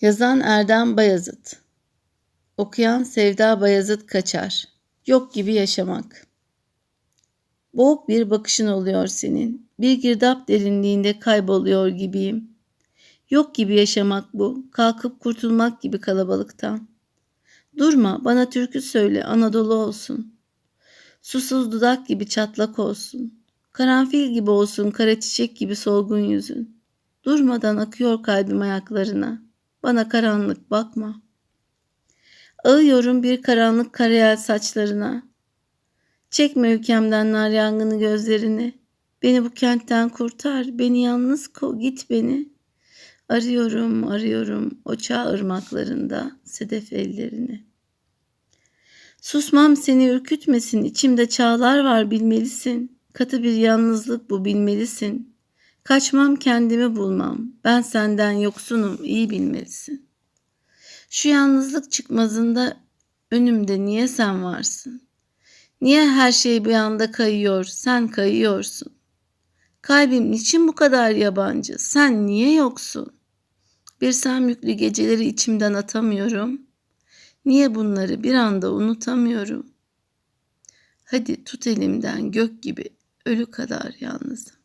Yazan Erdem Bayazıt Okuyan Sevda Bayazıt Kaçar Yok gibi yaşamak Boğuk bir bakışın oluyor senin. Bir girdap derinliğinde kayboluyor gibiyim. Yok gibi yaşamak bu. Kalkıp kurtulmak gibi kalabalıktan. Durma, bana türkü söyle, Anadolu olsun. Susuz dudak gibi çatlak olsun. Karanfil gibi olsun, kara çiçek gibi solgun yüzün. Durmadan akıyor kalbim ayaklarına. Bana karanlık bakma. Ağıyorum bir karanlık karayel saçlarına. Çekme ülkemden nar yangını gözlerini. Beni bu kentten kurtar, beni yalnız ko git beni. Arıyorum, arıyorum o çağ ırmaklarında sedef ellerini. Susmam seni ürkütmesin, içimde çağlar var bilmelisin. Katı bir yalnızlık bu bilmelisin. Kaçmam kendimi bulmam, ben senden yoksunum iyi bilmelisin. Şu yalnızlık çıkmazında önümde niye sen varsın? Niye her şey bir anda kayıyor, sen kayıyorsun? Kalbim niçin bu kadar yabancı, sen niye yoksun? Bir sen yüklü geceleri içimden atamıyorum. Niye bunları bir anda unutamıyorum? Hadi tut elimden gök gibi ölü kadar yalnızım.